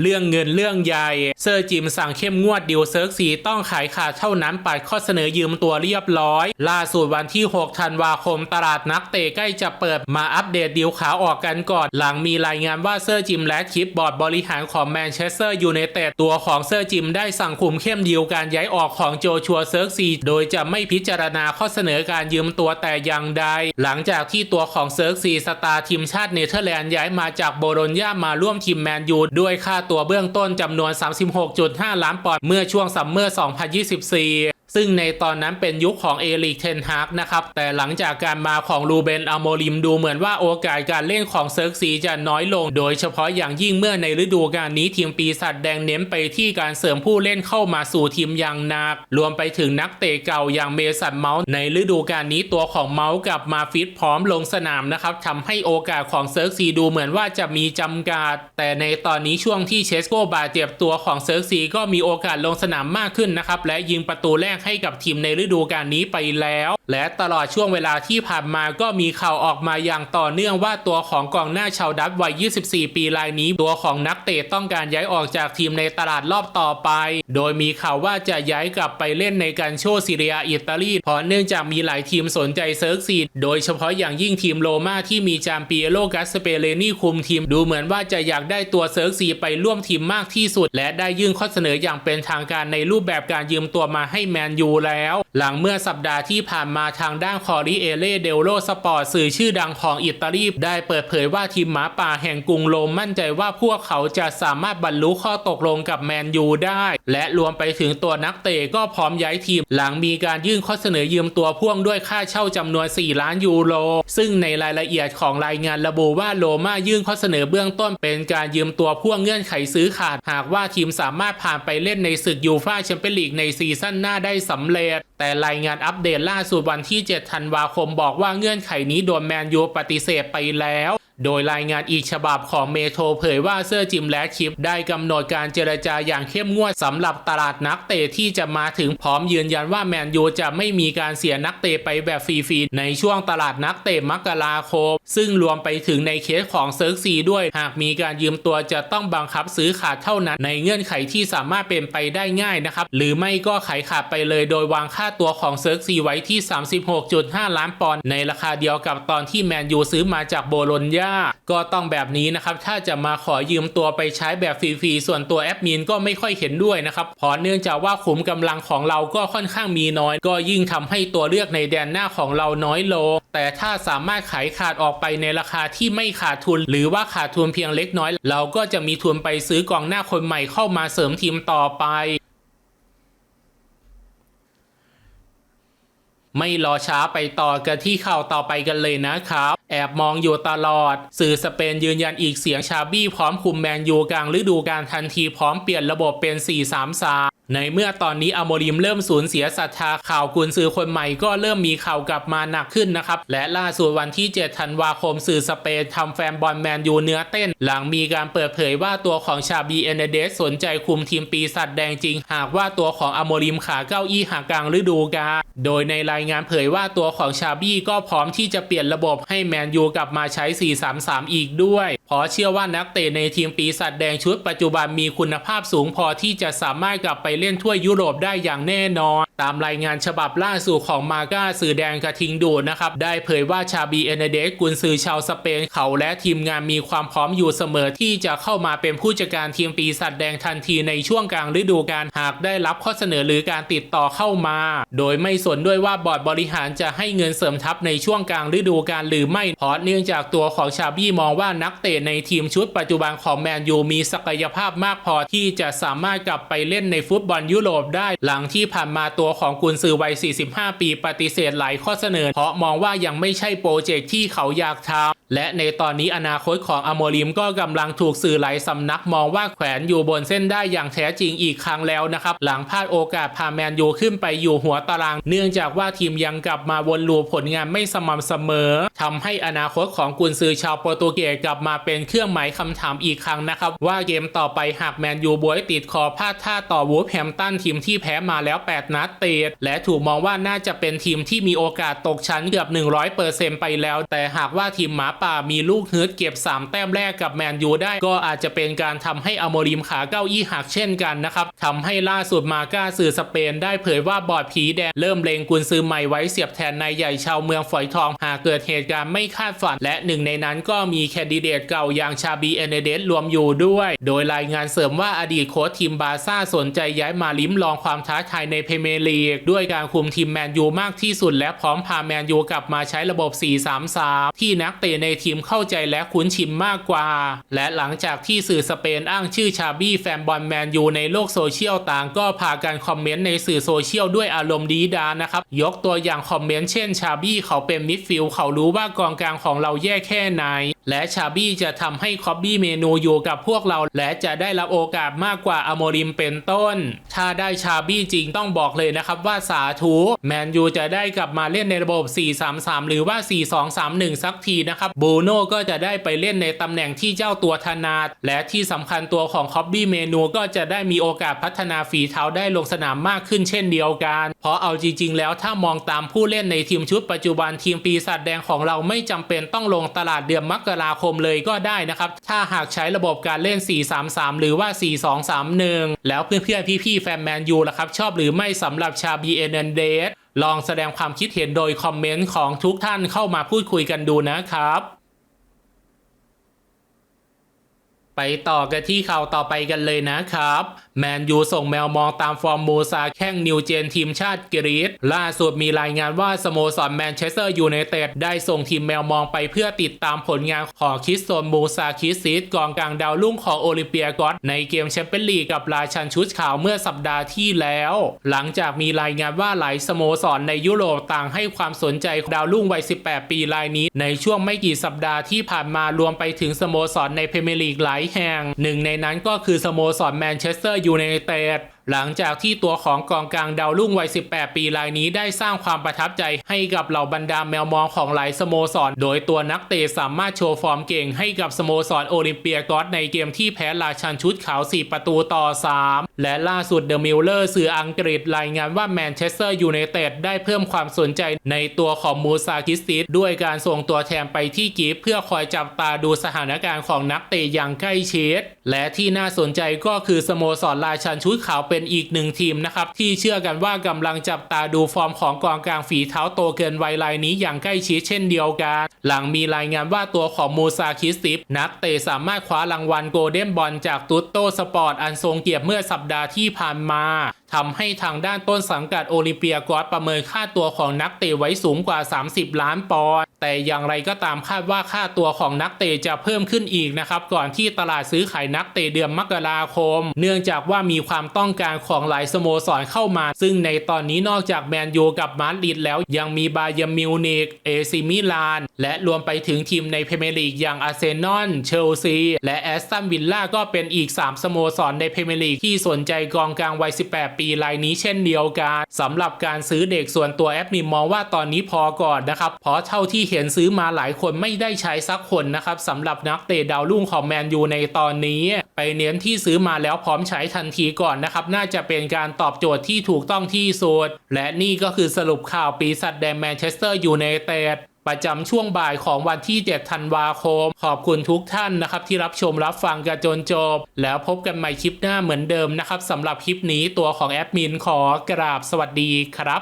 เรื่องเงินเรื่องใหญ่เซอร์จิมสั่งเข้มงวดดิวเซิร์กสีต้องขายขาดเท่านั้นปัดข้อเสนอยืมตัวเรียบร้อย ล่าสุดวันที่ 6 ธันวาคมตลาดนักเตะใกล้จะเปิดมาอัปเดตดิวขาออกกันก่อน หลังมีรายงานว่าเซอร์จิมและคลิปบอร์ดบริหารของแมนเชสเตอร์ยูไนเต็ดตัวของเซอร์จิมได้สั่งคุมเข้มดิวการย้ายออกของโจชัวเซิร์กซีโดยจะไม่พิจารณาข้อเสนอการยืมตัวแต่อย่างใด หลังจากที่ตัวของเซิร์กซีสตาร์ทีมชาติเนเธอร์แลนด์ย้ายมาจากโบโลญญามาร่วมทีมแมนยูด้วยค่าตัวเบื้องต้นจำนวน 36.5 ล้านปอนด์เมื่อช่วงซัมเมอร์ 2024 ซึ่งในตอนนั้นเป็นยุคของเอลิกเทนฮากนะครับแต่หลังจากการมาของลูเบนอโมริมดูเหมือนว่าโอกาสการเล่นของเซิร์กซีจะน้อยลง โดยเฉพาะอย่างยิ่งเมื่อในฤดูกาลนี้ทีมปีศาจแดงเน้นไปที่การเสริมผู้เล่นเข้ามาสู่ทีมอย่างหนัก รวมไปถึงนักเตะเก่าอย่างเมสันเมาส์ในฤดูกาลนี้ตัวของเมาส์กลับมาฟิตพร้อมลงสนามนะครับทำให้โอกาสของเซิร์กซีดูเหมือนว่าจะมีจำกัด แต่ในตอนนี้ช่วงที่เชสโกบาดเจ็บตัวของเซิร์กซีก็มีโอกาสลงสนามมากขึ้นนะครับและยิงประตูแรกให้กับทีมในฤดูกาลนี้ไปแล้ว และตลอดช่วงเวลาที่ผ่านมาก็มีข่าวออกมาอย่างต่อเนื่องว่าตัวของกองหน้าชาวดัตวัย 24 ปีรายนี้ ตัวของนักเตะต้องการย้ายออกจากทีมในตลาดรอบต่อไป โดยมีข่าวว่าจะย้ายกลับไปเล่นในการโชว์ซีเรียอิตาลีเพราะเนื่องจากมีหลายทีมสนใจเซิร์กซีดโดยเฉพาะอย่างยิ่งทีมโรม่าที่มีจามปีโลกัสเปเรนี่คุมทีมดูเหมือนว่าจะอยากได้ตัวเซิร์กซีไปร่วมทีมมากที่สุด และได้ยื่นข้อเสนออย่างเป็นทางการในรูปแบบการยืมตัวมาให้แมนยูแล้ว หลังเมื่อสัปดาห์ที่ผ่านมาทางด้านคอริเอเล่เดลโลสปอร์ตสื่อชื่อดังของอิตาลีได้เปิดเผยว่าทีมหมาป่าแห่งกรุงโรมมั่นใจว่าพวกเขาจะสามารถบรรลุข้อตกลงกับแมนยูได้ และรวมไปถึงตัวนักเตะก็พร้อมย้ายทีม หลังมีการยื่นข้อเสนอยืมตัวพ่วงด้วยค่าเช่าจำนวน 4 ล้านยูโร ซึ่งในรายละเอียดของรายงานระบุว่าโรม่ายื่นข้อเสนอเบื้องต้นเป็นการยืมตัวพ่วงเงื่อนไขซื้อขาด หากว่าทีมสามารถผ่านไปเล่นในศึกยูฟ่าแชมเปี้ยนลีกในซีซั่นหน้าได้สำเร็จ แต่รายงานอัปเดตล่าสุดวันที่ 7 ธันวาคมบอกว่าเงื่อนไขนี้โดนแมนยูปฏิเสธไปแล้ว โดยรายงานอีกฉบับของเมโทรเผยว่าเซอร์จิมและคิปได้กำหนดการเจรจาอย่างเข้มงวดสำหรับตลาดนักเตะที่จะมาถึงพร้อมยืนยันว่าแมนยูจะไม่มีการเสียนักเตะไปแบบฟรีๆในช่วงตลาดนักเตะมกราคม ซึ่งรวมไปถึงในเคสของเซิร์กซีด้วย หากมีการยืมตัวจะต้องบังคับซื้อขาดเท่านั้น ในเงื่อนไขที่สามารถเป็นไปได้ง่ายนะครับ หรือไม่ก็ขายขาดไปเลยโดยวางค่าตัวของเซิร์กซีไว้ที่ 36.5 ล้านปอนด์ในราคาเดียวกับตอนที่แมนยูซื้อมาจากโบโลญญาก็ต้องแบบนี้นะครับ ถ้าจะมาขอยืมตัวไปใช้แบบฟรีๆส่วนตัวแอดมินก็ไม่ค่อยเห็นด้วยนะครับเพราะเนื่องจากว่าขุมกำลังของเราก็ค่อนข้างมีน้อย ก็ยิ่งทำให้ตัวเลือกในแดนหน้าของเราน้อยลงแต่ถ้าสามารถขายขาดออกไปในราคาที่ไม่ขาดทุน หรือว่าขาดทุนเพียงเล็กน้อย เราก็จะมีทุนไปซื้อกองหน้าคนใหม่เข้ามาเสริมทีมต่อไป ไม่รอช้าไปต่อกันที่ข่าวต่อไปกันเลยนะครับ แอบมองอยู่ตลอด สื่อสเปนยืนยันอีกเสียงชาบี้พร้อมคุมแมนยูกลางฤดูกาลทันทีพร้อมเปลี่ยนระบบเป็น 4-3-3 ในเมื่อตอนนี้อโมริมเริ่มสูญเสียศรัทธาข่าวกุนซือคนใหม่ก็เริ่มมีข่าวกลับมาหนักขึ้นนะครับ และล่าสุดวันที่ 7 ธันวาคมสื่อสเปนทำแฟนบอลแมนยูเนื้อเต้น หลังมีการเปิดเผยว่าตัวของชาบีเอเนเดสสนใจคุมทีมปีศาจแดงจริง หากว่าตัวของอโมริมขาเก้าอี้หากลางฤดูกาลโดยในรายงานเผยว่าตัวของชาบี้ก็พร้อมที่จะเปลี่ยนระบบให้แมนยูกลับมาใช้ 4-3-3 อีกด้วยเพราะเชื่อว่านักเตะในทีมปีศาจแดงชุดปัจจุบันมีคุณภาพสูงพอที่จะสามารถกลับไปเล่นถ้วยยุโรปได้อย่างแน่นอน ตามรายงานฉบับล่าสุดของมาก้าสื่อแดงกระทิงดูดนะครับ ได้เผยว่าชาบีเอเนเดสกุนซือชาวสเปน เขาและทีมงานมีความพร้อมอยู่เสมอที่จะเข้ามาเป็นผู้จัดการทีมปีศาจแดงทันทีในช่วงกลางฤดูกาลหากได้รับข้อเสนอหรือการติดต่อเข้ามา โดยไม่สนด้วยว่าบอร์ดบริหารจะให้เงินเสริมทัพในช่วงกลางฤดูกาลหรือไม่เพราะเนื่องจากตัวของชาบี้มองว่านักเตะในทีมชุดปัจจุบันของแมนยูมีศักยภาพมากพอที่จะสามารถกลับไปเล่นในฟุตบอลยุโรปได้ หลังที่ผ่านมาตัวของกุนซือวัย 45 ปีปฏิเสธหลายข้อเสนอ เพราะมองว่ายังไม่ใช่โปรเจกต์ที่เขาอยากทำ และในตอนนี้อนาคตของอโมริมก็กำลังถูกสื่อหลายสำนักมองว่าแขวนอยู่บนเส้นได้อย่างแท้จริงอีกครั้งแล้วนะครับ หลังพลาดโอกาสพาแมนยูขึ้นไปอยู่หัวตาราง เนื่องจากว่าทีมยังกลับมาวนลูปผลงานไม่สม่ำเสมอทำให้อนาคตของกุนซือชาวโปรตุเกสกลับมาเป็นเครื่องหมายคำถามอีกครั้งนะครับ ว่าเกมต่อไปหากแมนยูบวยติดคอพลาดท่าต่อวูฟแฮมตันทีมที่แพ้มาแล้ว 8 นัดติดและถูกมองว่าน่าจะเป็นทีมที่มีโอกาสตกชั้นเกือบ 100%ไปแล้ว แต่หากว่าทีมหมาป่ามีลูกฮึดเก็บ 3 แต้มแรกกับแมนยูได้ ก็อาจจะเป็นการทำให้อโมริมขาเก้าอี้หักเช่นกันนะครับทำให้ล่าสุดมาก้าสื่อสเปนได้เผยว่าบอร์ดผีแดงเริ่มเลงกุนซื้อใหม่ไว้เสียบแทนนายใหญ่ชาวเมืองฝอยทอง หากเกิดเหตุการณ์ไม่คาดฝัน และหนึ่งในนั้นก็มีแคนดิเดตเก่าอย่างชาบีเอเนเดสรวมอยู่ด้วย โดยรายงานเสริมว่าอดีตโค้ชทีมบาซ่าสนใจย้ายมาลิ้มลองความท้าทายในเพเมร์ลีกด้วยการคุมทีมแมนยูมากที่สุด และพร้อมพาแมนยูกลับมาใช้ระบบ 4-3-3 ที่นักเตะในทีมเข้าใจและคุ้นชินมากกว่า และหลังจากที่สื่อสเปนอ้างชื่อชาบี้แฟนบอลแมนยูในโลกโซเชียลต่างก็พากันคอมเมนต์ในสื่อโซเชียลด้วยอารมณ์ดีดานะครับยกตัวอย่างคอมเมนต์เช่นชาบี้เขาเป็นมิดฟิลด์เขารู้ว่ากองกลางของเราแย่แค่ไหน และชาบี้จะทำให้คอบบี้เมนูอยู่กับพวกเรา และจะได้รับโอกาสมากกว่าอโมริมเป็นต้น ถ้าได้ชาบี้จริงต้องบอกเลยนะครับว่าสาธุแมนยูจะได้กลับมาเล่นในระบบ 4-3-3 หรือว่า 4-2-3-1 สักทีนะครับบูโน่ก็จะได้ไปเล่นในตำแหน่งที่เจ้าตัวถนัดและที่สำคัญตัวของคอบบี้เมนูก็จะได้มีโอกาสพัฒนาฝีเท้าได้ลงสนามมากขึ้นเช่นเดียวกัน เพราะเอาจริง ๆ แล้วถ้ามองตามผู้เล่นในทีมชุดปัจจุบันทีมปีศาจแดงของเราไม่จำเป็นต้องลงตลาดเดือนมกราคมเลยก็ได้นะครับ ถ้าหากใช้ระบบการเล่น 4-3-3 หรือว่า 4-2-3-1 แล้วเพื่อนๆพี่ๆแฟนแมนยูล่ะครับ ชอบหรือไม่สำหรับชาบีเอเนเดส ลองแสดงความคิดเห็นโดยคอมเมนต์ของทุกท่านเข้ามาพูดคุยกันดูนะครับ ไปต่อกันที่ข่าวต่อไปกันเลยนะครับแมนยูส่งแมวมองตามฟอร์มมูซาแข้งนิวเจนทีมชาติกรีซล่าสุดมีรายงานว่าสโมสรแมนเชสเตอร์ยูไนเต็ดได้ส่งทีมแมวมองไปเพื่อติดตามผลงานของคิสโตนมูซาคิสซิสกองกลางดาวรุ่งของโอลิมเปียกอสในเกมแชมเปี้ยนลีกกับราชันชุดขาวเมื่อสัปดาห์ที่แล้ว หลังจากมีรายงานว่าหลายสโมสรในยุโรปต่างให้ความสนใจดาวรุ่งวัย 18 ปีรายนี้ ในช่วงไม่กี่สัปดาห์ที่ผ่านมารวมไปถึงสโมสรในพรีเมียร์ลีกหลายแห่งหนึ่งในนั้นก็คือสโมสรแมนเชสเตอร์ยูไนเต็ด หลังจากที่ตัวของกองกลางดาวรุ่งวัย 18 ปีรายนี้ได้สร้างความประทับใจให้กับเหล่าบรรดาแมวมองของหลายสโมสร โดยตัวนักเตะสามารถโชว์ฟอร์มเก่งให้กับสโมสรโอลิมเปียกอสในเกมที่แพ้ราชันชุดขาว 4 ประตูต่อ 3 และล่าสุดเดอะมิลเลอร์สื่ออังกฤษรายงานว่าแมนเชสเตอร์ยูไนเต็ดได้เพิ่มความสนใจในตัวของมูซาคิสติสด้วยการส่งตัวแทนไปที่กีฟเพื่อคอยจับตาดูสถานการณ์ของนักเตะอย่างใกล้ชิดและที่น่าสนใจก็คือสโมสรราชันชุดขาวเป็นอีกหนึ่งทีมนะครับที่เชื่อกันว่ากำลังจับตาดูฟอร์มของกองกลางฝีเท้าโตเกินวัยรายนี้อย่างใกล้ชิดเช่นเดียวกัน หลังมีรายงานว่าตัวของมูซาคิสติฟนักเตะสามารถคว้ารางวัลโกลเด้นบอลจากตุตโตสปอร์ตอันทรงเกียรติเมื่อสัปดาห์ที่ผ่านมาทำให้ทางด้านต้นสังกัดโอลิมเปียกอสประเมินค่าตัวของนักเตะไว้สูงกว่า 30 ล้านปอนด์ แต่อย่างไรก็ตามคาดว่าค่าตัวของนักเตะจะเพิ่มขึ้นอีกนะครับก่อนที่ตลาดซื้อขายนักเตะเดือนมกราคม เนื่องจากว่ามีความต้องการของหลายสโมสรเข้ามา ซึ่งในตอนนี้นอกจากแมนยูกับมาดริดแล้วยังมีบาเยมิวนิกเอซิมิลาน และรวมไปถึงทีมในพรีเมียร์ลีกอย่างอาร์เซนอลเชลซีและแอสตันวิลล่าก็เป็นอีก 3 สโมสรในพรีเมียร์ลีกที่สนใจกองกลางวัย 18 ปีรายนี้เช่นเดียวกันสำหรับการซื้อเด็กส่วนตัวแอปมิมมองว่าตอนนี้พอก่อนนะครับเพราะเท่าที่เห็นซื้อมาหลายคนไม่ได้ใช้สักคนนะครับสำหรับนักเตะดาวรุ่งของแมนยูในตอนนี้ ไปเน้นที่ซื้อมาแล้วพร้อมใช้ทันทีก่อนนะครับ น่าจะเป็นการตอบโจทย์ที่ถูกต้องที่สุดและนี่ก็คือสรุปข่าวปีศาจแดงแมนเชสเตอร์ยูไนเต็ดประจำช่วงบ่ายของวันที่ 7 ธันวาคม ขอบคุณทุกท่านนะครับ ที่รับชมรับฟังกันจนจบ แล้วพบกันใหม่คลิปหน้าเหมือนเดิมนะครับสำหรับคลิปนี้ตัวของแอดมินขอกราบสวัสดีครับ